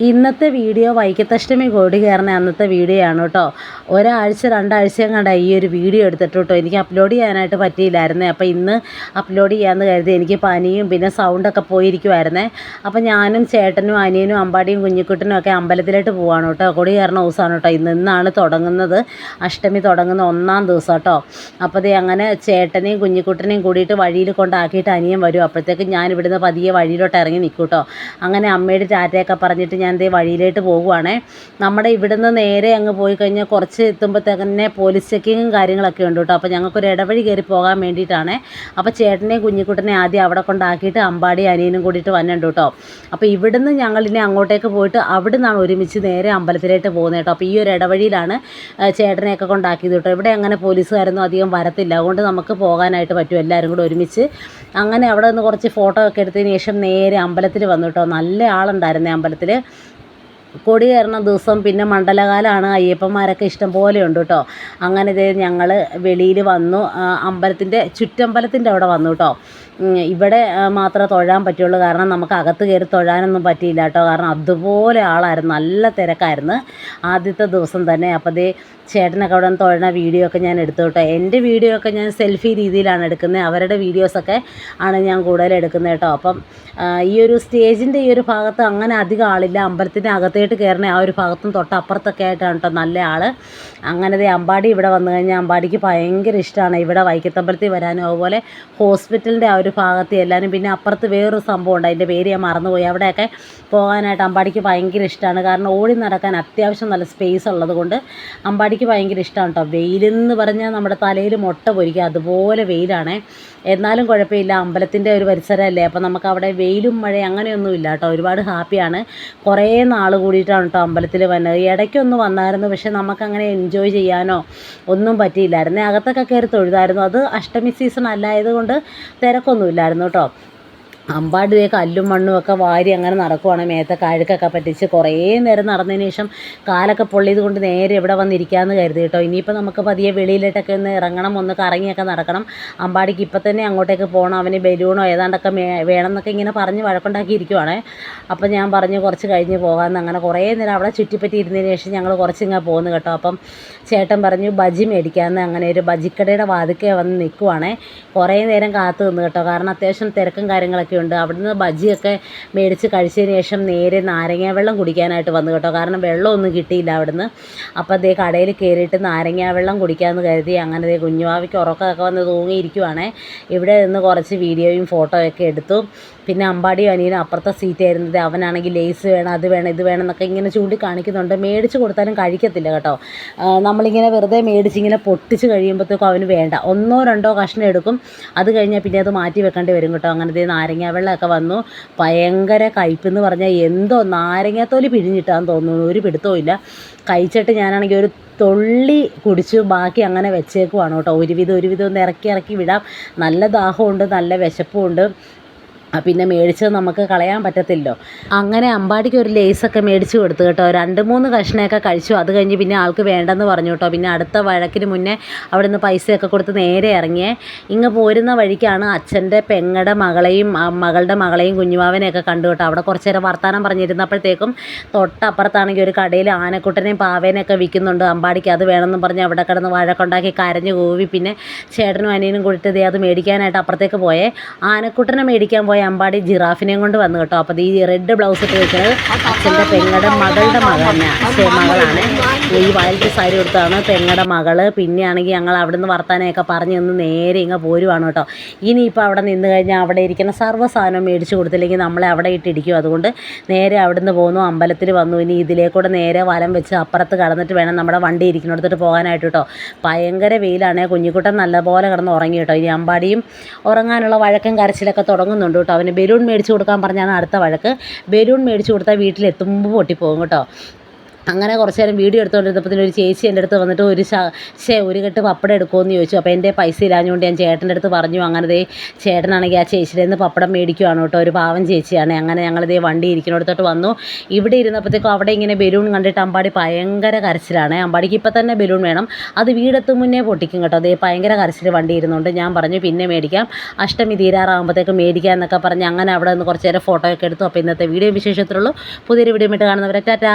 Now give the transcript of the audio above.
ഇന്നത്തെ വീഡിയോ വൈക്കത്തഷ്ടമി കോടി കയറുന്ന അന്നത്തെ വീഡിയോ ആണ് കേട്ടോ. ഒരാഴ്ച രണ്ടാഴ്ചയും കണ്ട ഈ ഒരു വീഡിയോ എടുത്തിട്ട് കേട്ടോ. എനിക്ക് അപ്ലോഡ് ചെയ്യാനായിട്ട് പറ്റിയില്ലായിരുന്നേ. അപ്പോൾ ഇന്ന് അപ്ലോഡ് ചെയ്യാമെന്ന് കരുതി എനിക്ക് പനിയും പിന്നെ സൗണ്ടൊക്കെ പോയിരിക്കുമായിരുന്നേ അപ്പോൾ ഞാനും ചേട്ടനും അനിയനും അമ്പാടിയും കുഞ്ഞിക്കുട്ടനും ഒക്കെ അമ്പലത്തിലോട്ട് പോവാണ് കേട്ടോ. കൊടി കയറുന്ന ദിവസമാണ് കേട്ടോ. ഇന്ന് ഇന്നാണ് തുടങ്ങുന്നത്. അഷ്ടമി തുടങ്ങുന്ന ഒന്നാം ദിവസം കേട്ടോ. അപ്പോൾ ദേ അങ്ങനെ ചേട്ടനെയും കുഞ്ഞിക്കുട്ടനെയും കൂടിയിട്ട് വഴിയിൽ കൊണ്ടാക്കിയിട്ട് അനിയൻ വരും. അപ്പോഴത്തേക്ക് ഞാൻ ഇവിടുന്ന് പതിയെ വഴിയിലോട്ട് ഇറങ്ങി നിൽക്കും കേട്ടോ. അങ്ങനെ അമ്മയുടെ ടാറ്റയൊക്കെ പറഞ്ഞിട്ട് ഞാൻ ദേ വഴിയിലോട്ട് പോകുവാണേ. നമ്മുടെ ഇവിടുന്ന് നേരെ അങ്ങ് പോയി കഴിഞ്ഞാൽ കുറച്ച് എത്തുമ്പോഴത്തേക്കന്നെ പോലീസ് ചെക്കിങ്ങും കാര്യങ്ങളൊക്കെ ഉണ്ട് കേട്ടോ. അപ്പോൾ ഞങ്ങൾക്കൊരു ഇടവഴി കയറി പോകാൻ വേണ്ടിയിട്ടാണ്. അപ്പോൾ ചേട്ടനെയും കുഞ്ഞിക്കുട്ടനെയും ആദ്യം അവിടെ കൊണ്ടാക്കിയിട്ട് അമ്പാടി അനിയനും കൂടിയിട്ട് വന്നിട്ടുണ്ട് കേട്ടോ. അപ്പോൾ ഇവിടുന്ന് ഞങ്ങൾ ഇനി അങ്ങോട്ടേക്ക് പോയിട്ട് അവിടെ നിന്നാണ് ഒരുമിച്ച് നേരെ അമ്പലത്തിലേക്ക് പോകുന്നത് കേട്ടോ. അപ്പോൾ ഈ ഒരു ഇടവഴിയിലാണ് ചേട്ടനെയൊക്കെ കൊണ്ടാക്കിയത് കേട്ടോ. ഇവിടെ അങ്ങനെ പോലീസുകാരൊന്നും അധികം വരത്തില്ല. അതുകൊണ്ട് നമുക്ക് പോകാനായിട്ട് പറ്റും എല്ലാവരും കൂടെ ഒരുമിച്ച്. അങ്ങനെ അവിടെ നിന്ന് കുറച്ച് ഫോട്ടോ ഒക്കെ എടുത്തതിന് ശേഷം നേരെ അമ്പലത്തിൽ വന്നു കേട്ടോ. നല്ല ആളുണ്ടായിരുന്നേ അമ്പലത്തിൽ. കൊടി കയറുന്ന ദിവസം പിന്നെ മണ്ഡലകാലമാണ് അയ്യപ്പന്മാരൊക്കെ ഇഷ്ടം പോലെ ഉണ്ട് കേട്ടോ. അങ്ങനെ ഇതേ ഞങ്ങൾ വെളിയിൽ വന്നു. അമ്പലത്തിന്റെ ചുറ്റമ്പലത്തിന്റെ അവിടെ വന്നു കേട്ടോ. ഇവിടെ മാത്രമേ തൊഴാൻ പറ്റുള്ളൂ. കാരണം നമുക്ക് അകത്ത് കയറി തൊഴാനൊന്നും പറ്റിയില്ല കേട്ടോ. കാരണം അതുപോലെ ആളായിരുന്നു. നല്ല തിരക്കായിരുന്നു ആദ്യത്തെ ദിവസം തന്നെ. അപ്പോൾ ദേ ചേട്ടനൊക്കെ അവിടെ നിന്ന് തൊഴണ വീഡിയോ ഒക്കെ ഞാൻ എടുത്തോട്ടെ. എന്റെ വീഡിയോ ഒക്കെ ഞാൻ സെൽഫി രീതിയിലാണ് എടുക്കുന്നത്. അവരുടെ വീഡിയോസൊക്കെ ആണ് ഞാൻ കൂടുതൽ എടുക്കുന്നത് കേട്ടോ. അപ്പം ഈ ഒരു സ്റ്റേജിന്റെ ഈ ഒരു ഭാഗത്ത് അങ്ങനെ അധികം ആളില്ല. അമ്പലത്തിന്റെ അകത്തേട്ട് കയറണേ ആ ഒരു ഭാഗത്തും തൊട്ടപ്പുറത്തൊക്കെ ആയിട്ടാണ് കേട്ടോ നല്ല ആൾ അങ്ങനെ ദേ അമ്പാടി ഇവിടെ വന്നു കഴിഞ്ഞാൽ അമ്പാടിക്ക് ഭയങ്കര ഇഷ്ടമാണ് ഇവിടെ വൈക്കത്തമ്പലത്തിൽ വരാനും അതുപോലെ ഹോസ്പിറ്റലിന്റെ ആ ഒരു ഭാഗത്ത് എല്ലാവരും പിന്നെ അപ്പുറത്ത് വേറൊരു സംഭവം ഉണ്ട്. അതിന്റെ പേര് ഞാൻ മറന്നുപോയി. അവിടെയൊക്കെ പോകാനായിട്ട് അമ്പാടിക്ക് ഭയങ്കര ഇഷ്ടമാണ് കാരണം ഓടി നടക്കാൻ അത്യാവശ്യം നല്ല സ്പേസ് ഉള്ളത് കൊണ്ട് അമ്പാടിക്ക് ഭയങ്കര ഇഷ്ടമാണ് കേട്ടോ വെയിലെന്ന് പറഞ്ഞാൽ നമ്മുടെ തലയിൽ മുട്ട പൊരിക്കുക. അതുപോലെ വെയിലാണേ. എന്നാലും കുഴപ്പമില്ല. അമ്പലത്തിന്റെ ഒരു പരിസരമല്ലേ. അപ്പോൾ നമുക്ക് അവിടെ വെയിലും മഴ അങ്ങനെയൊന്നും ഇല്ല കേട്ടോ ഒരുപാട് ഹാപ്പിയാണ് കുറേ നാൾ കൂടിയിട്ടാണ് കേട്ടോ അമ്പലത്തിൽ വന്നത്. ഇടയ്ക്കൊന്ന് വന്നായിരുന്നു. പക്ഷെ നമുക്കങ്ങനെ എൻജോയ് ചെയ്യാനോ ഒന്നും പറ്റിയില്ലായിരുന്നു. അകത്തൊക്കെ കയറി തൊഴുതായിരുന്നു. അത് അഷ്ടമി സീസൺ അല്ലായതുകൊണ്ട് തിരക്കൊന്നുമില്ലായിരുന്നു കേട്ടോ അമ്പാടി ദേ കല്ലും മണ്ണും ഒക്കെ വാരി അങ്ങനെ നടക്കുവാണ്. മേത്തൊക്കെ അഴുക്കൊക്കെ പറ്റിച്ച് കുറേ നേരം നടന്നതിന് ശേഷം കാലൊക്കെ പൊള്ളിയത് കൊണ്ട് നേരെ ഇവിടെ വന്നിരിക്കാമെന്ന് കരുതി കേട്ടോ. ഇനിയിപ്പോൾ നമുക്ക് പതിയെ വെളിയിലോട്ടൊക്കെ ഒന്ന് ഇറങ്ങണം ഒന്ന് കറങ്ങിയൊക്കെ നടക്കണം. അമ്പാടിക്ക് ഇപ്പം തന്നെ അങ്ങോട്ടേക്ക് പോകണം അവന് ബലൂണോ ഏതാണ്ടൊക്കെ വേണം എന്നൊക്കെ ഇങ്ങനെ പറഞ്ഞ് വഴക്കുണ്ടാക്കിയിരിക്കുവാണേ. അപ്പം ഞാൻ പറഞ്ഞു കുറച്ച് കഴിഞ്ഞ് പോകാമെന്ന്. അങ്ങനെ കുറേ നേരം അവിടെ ചുറ്റിപ്പറ്റി ഇരുന്നതിന് ശേഷം ഞങ്ങൾ കുറച്ചിങ്ങ് പോകുന്നു കേട്ടോ. അപ്പം ചേട്ടൻ പറഞ്ഞു ബജി മേടിക്കാമെന്ന് അങ്ങനെ ഒരു ബജിക്കടയുടെ വാതിക്കെ വന്ന് നിൽക്കുവാണേ. കുറേ നേരം കാത്തു നിന്ന് കേട്ടോ. കാരണം അത്യാവശ്യം തിരക്കും കാര്യങ്ങളൊക്കെ ഉണ്ട് അവിടുന്ന് ബജിയൊക്കെ മേടിച്ച് കഴിച്ചതിന് ശേഷം നേരെ നാരങ്ങ വെള്ളം കുടിക്കാനായിട്ട് വന്നു കേട്ടോ. കാരണം വെള്ളമൊന്നും കിട്ടിയില്ല അവിടുന്ന്. അപ്പോൾ അതേ കടയിൽ കയറിയിട്ട് നാരങ്ങ വെള്ളം കുടിക്കാമെന്ന് കരുതി അങ്ങനെ ദേ കുഞ്ഞുവാവിക്ക് ഉറക്കമൊക്കെ വന്ന് തൂങ്ങിയിരിക്കുവാണേ. ഇവിടെ നിന്ന് കുറച്ച് വീഡിയോയും ഫോട്ടോയൊക്കെ എടുത്തു. പിന്നെ അമ്പാടി അനിയനും അപ്പുറത്തെ സീറ്റ് ആയിരുന്നത് അവനാണെങ്കിൽ ലേസ് വേണം അത് വേണം ഇത് വേണം എന്നൊക്കെ ഇങ്ങനെ ചൂണ്ടിക്കാണിക്കുന്നുണ്ട്. മേടിച്ച് കൊടുത്താലും കഴിക്കത്തില്ല കേട്ടോ. നമ്മളിങ്ങനെ വെറുതെ മേടിച്ച് ഇങ്ങനെ പൊട്ടിച്ച് കഴിയുമ്പോഴത്തേക്കും അവന് വേണ്ട. ഒന്നോ രണ്ടോ കഷ്ണം എടുക്കും. അത് കഴിഞ്ഞാൽ പിന്നെ അത് മാറ്റി വെക്കേണ്ടി വരും കേട്ടോ. അങ്ങനത്തെ നാരങ്ങ വെള്ളമൊക്കെ വന്നു. ഭയങ്കര കയ്പെന്ന് പറഞ്ഞാൽ എന്തോ നാരങ്ങാത്തോലി പിഴിഞ്ഞിട്ടാന്ന് തോന്നുന്നു. ഒരു പിടുത്തവും ഇല്ല. കഴിച്ചിട്ട് ഞാനാണെങ്കിൽ ഒരു തൊള്ളി കുടിച്ചു. ബാക്കി അങ്ങനെ വെച്ചേക്കുവാണ് കേട്ടോ. ഒരുവിധം ഒരുവിധം ഒന്ന് ഇറക്കി ഇറക്കി വിടാം. നല്ല ദാഹമുണ്ട് നല്ല വിശപ്പുമുണ്ട് പിന്നെ മേടിച്ചത് നമുക്ക് കളയാൻ പറ്റത്തില്ലല്ലോ അങ്ങനെ അമ്പാടിക്ക് ഒരു ലേസൊക്കെ മേടിച്ച് കൊടുത്തു കേട്ടോ. രണ്ട് മൂന്ന് കഷ്ണയൊക്കെ കഴിച്ചു. അത് കഴിഞ്ഞ് പിന്നെ ആൾക്ക് വേണ്ടെന്ന് പറഞ്ഞു കേട്ടോ. പിന്നെ അടുത്ത വഴക്കിന് മുന്നേ അവിടെ നിന്ന് പൈസയൊക്കെ കൊടുത്ത് നേരെ ഇറങ്ങിയേ. ഇങ്ങ് പോരുന്ന വഴിക്കാണ് അച്ഛന്റെ പെങ്ങടെ മകളെയും മകളുടെ മകളെയും കുഞ്ഞുമാവനെയൊക്കെ കണ്ടു കേട്ടോ. അവിടെ കുറച്ച് നേരം വർത്തമാനം പറഞ്ഞിരുന്നപ്പോഴത്തേക്കും തൊട്ടപ്പുറത്താണെങ്കിൽ ഒരു കടയിൽ ആനക്കുട്ടനെയും പാവേനെയൊക്കെ വിൽക്കുന്നുണ്ട് അമ്പാടിക്ക്. അത് വേണമെന്ന് പറഞ്ഞ് അവിടെ കിടന്ന് വഴക്കുണ്ടാക്കി കരഞ്ഞു കൂവി പിന്നെ ചേട്ടനും അനിയനും കൂടിയിട്ട് അത് മേടിക്കാനായിട്ട് അപ്പുറത്തേക്ക് പോയേ. ആനക്കുട്ടനെ മേടിക്കാൻ പോയ അമ്പാടി ജിറാഫിനെയും കൊണ്ട് വന്നു കേട്ടോ. അപ്പോൾ ഈ റെഡ് ബ്ലൗസ് ഇട്ട് വെക്കുന്നത് അച്ഛന്റെ പെങ്ങടെ മകളുടെ മകനെ അച്ഛൻ മകളാണ്. ഈ വയലറ്റ് സാരി കൊടുത്താണ് പെങ്ങടെ മകൾ. പിന്നെയാണെങ്കിൽ ഞങ്ങൾ അവിടെ നിന്ന് വർത്താനമൊക്കെ പറഞ്ഞ് നിന്ന് നേരെ ഇങ്ങ് പോരുവാണ് കേട്ടോ. ഇനിയിപ്പോൾ അവിടെ നിന്ന് കഴിഞ്ഞാൽ അവിടെ ഇരിക്കുന്ന സർവ സാധനം മേടിച്ചു കൊടുത്തില്ലെങ്കിൽ നമ്മളെ അവിടെ ഇട്ടിരിക്കും. അതുകൊണ്ട് നേരെ അവിടെ നിന്ന് പോന്നു അമ്പലത്തിൽ വന്നു. ഇനി ഇതിലേക്കൂടെ നേരെ വലം വെച്ച് അപ്പുറത്ത് കടന്നിട്ട് വേണം നമ്മുടെ വണ്ടി ഇരിക്കുന്നിടത്തോട്ട് പോകാനായിട്ട് കേട്ടോ. ഭയങ്കര വെയിലാണ്. കുഞ്ഞിക്കുട്ടൻ നല്ലപോലെ കിടന്ന് ഉറങ്ങി കേട്ടോ. ഇനി അമ്പാടിയും ഉറങ്ങാനുള്ള വഴക്കും കരച്ചിലൊക്കെ തുടങ്ങുന്നുണ്ട് കേട്ടോ. അവന് ബലൂൺ മേടിച്ച് കൊടുക്കാൻ പറഞ്ഞാണ് അടുത്ത വഴക്ക്. ബലൂൺ മേടിച്ച് കൊടുത്താൽ വീട്ടിലെത്തുമ്പോൾ പൊട്ടിപ്പോകും കേട്ടോ. അങ്ങനെ കുറച്ച് നേരം വീഡിയോ എടുത്തുകൊണ്ടിരുന്നപ്പോൾ ഒരു ചേച്ചി എന്റെ അടുത്ത് വന്നിട്ട് ഒരു ശ ഒരു കെട്ട് പപ്പടം എടുക്കുമെന്ന് ചോദിച്ചു. അപ്പോൾ എന്റെ പൈസ ഇല്ലാഞ്ഞുകൊണ്ട് ഞാൻ ചേട്ടന്റെ അടുത്ത് പറഞ്ഞു അങ്ങനെ ദേ ചേട്ടനാണെങ്കിൽ ആ ചേച്ചിയുടെ നിന്ന് പപ്പടം മേടിക്കുവാണ് കേട്ടോ ഒരു പാവം ചേച്ചിയാണ്. അങ്ങനെ ഞങ്ങൾ ദേ വണ്ടി ഇരിക്കുന്നിടത്തോട്ട് വന്നു. ഇവിടെ ഇരുന്നപ്പോഴത്തേക്കും അവിടെ ഇങ്ങനെ ബലൂൺ കണ്ടിട്ട് അമ്പാടി ഭയങ്കര കരച്ചിലാണ്. അമ്പാടിക്ക് ഇപ്പം തന്നെ ബലൂൺ വേണം. അത് വീടെത്തും മുന്നേ പൊട്ടിക്കും കേട്ടോ. അതേ ഭയങ്കര കരച്ചിൽ വണ്ടി ഇരുന്നുകൊണ്ട് ഞാൻ പറഞ്ഞു പിന്നെ മേടിക്കാം. അഷ്ടമി തീരാറാകുമ്പോഴത്തേക്ക് മേടിക്കാം എന്നൊക്കെ പറഞ്ഞ് അങ്ങനെ അവിടെ നിന്ന് കുറച്ച് നേരം ഫോട്ടോ ഒക്കെ എടുത്തു. അപ്പോൾ ഇന്നത്തെ വീഡിയോ വിശേഷത്തിലുള്ളൂ പുതിയൊരു വീഡിയോ ഇട്ട് കാണുന്നവരെ ടാറ്റാ.